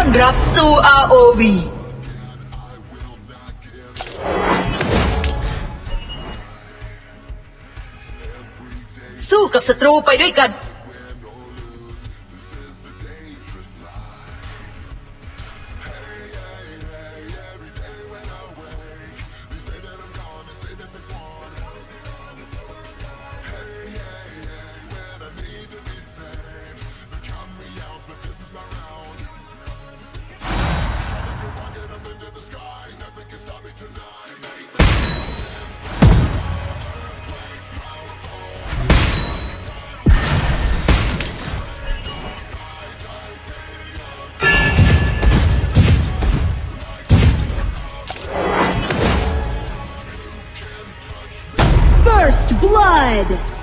ต้อนรับสู่ ROV สู้กับศัตรูไปด้วยกัน First Blood!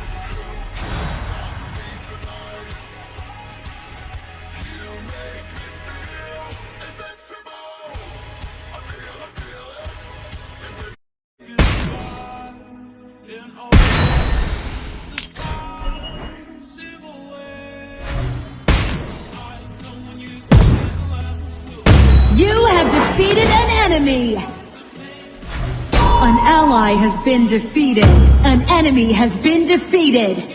Have defeated an enemy! An ally has been defeated. An enemy has been defeated.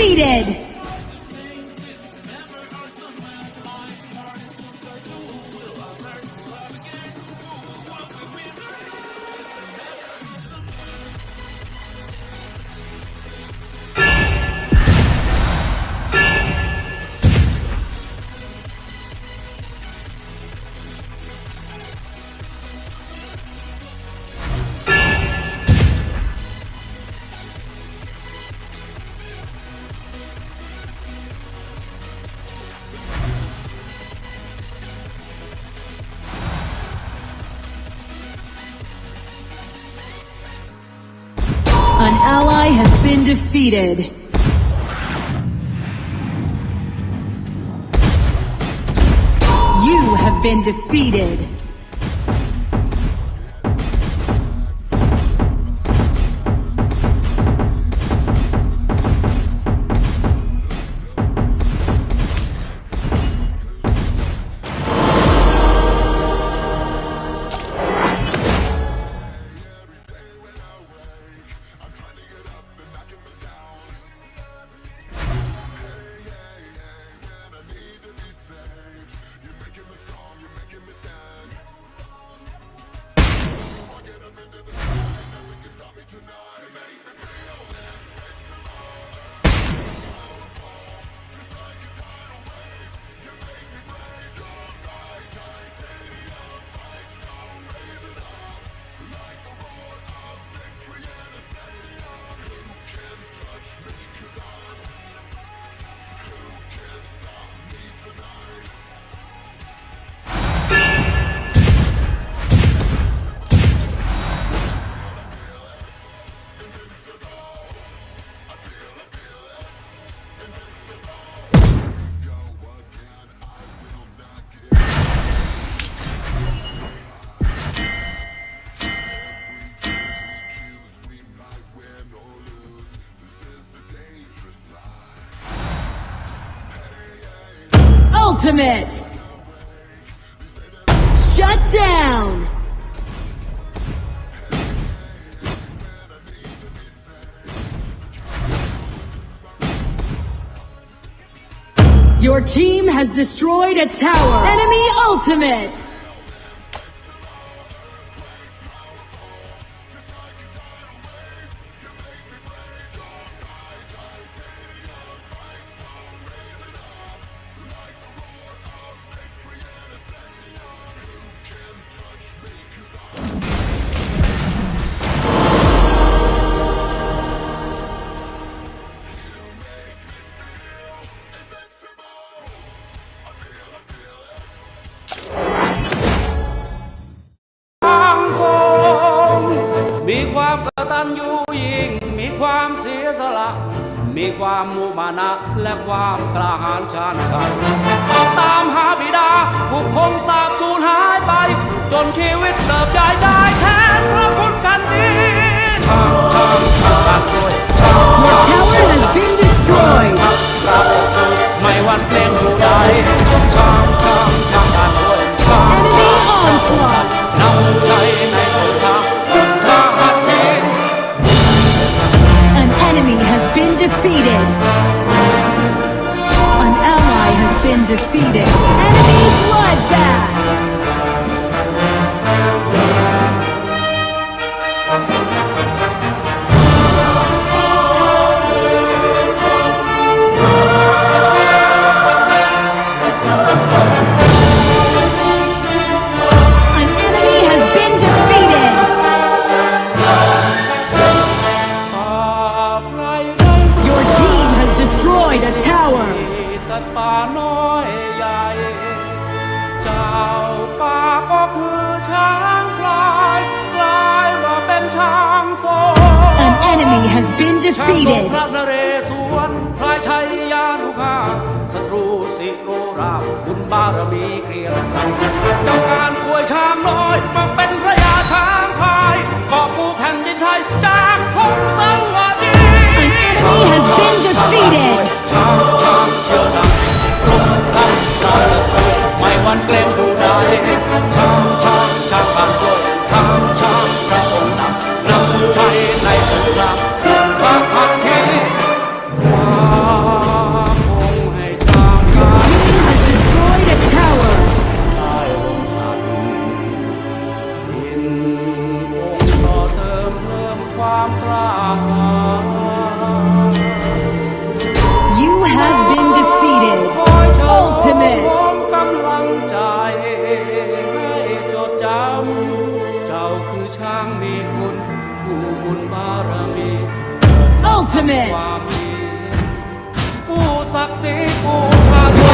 Defeated. Been defeated. You have been defeated. ultimate! Shut down! Your team has destroyed a tower! Enemy ultimate! างชานชานตามหาบิดาบุกพงสาบสูญหายไป จนชีวิตเติบใหญ่ได้แทนพระคุณกันดินางชางชางด้วย Your tower has been destroyed. ไม่วันเพลงผู้ใด enemy has been defeated ศัตรูสิโนราบุญบารมีเกลียงเจ้าการป่ยช้างน้อยมาเป็นพระยาช้างพายกอบปูแผ่นดินไทยจากพงสวรรค์ An enemy งช้างเาบกันารม่วันเกรงางมีคุณผู้บุญบารมี Ultimate ความดีผู้ศักดิ์ศรีผู้ชาติ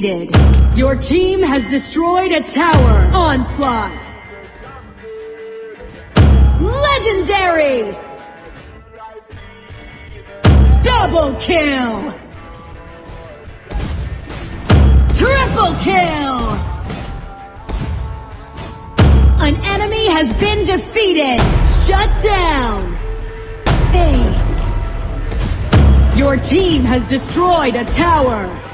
defeated. Your team has destroyed a tower. Onslaught. Legendary! Double kill! Triple kill! An enemy has been defeated! Shut down! Faced! Your team has destroyed a tower!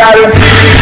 neutrality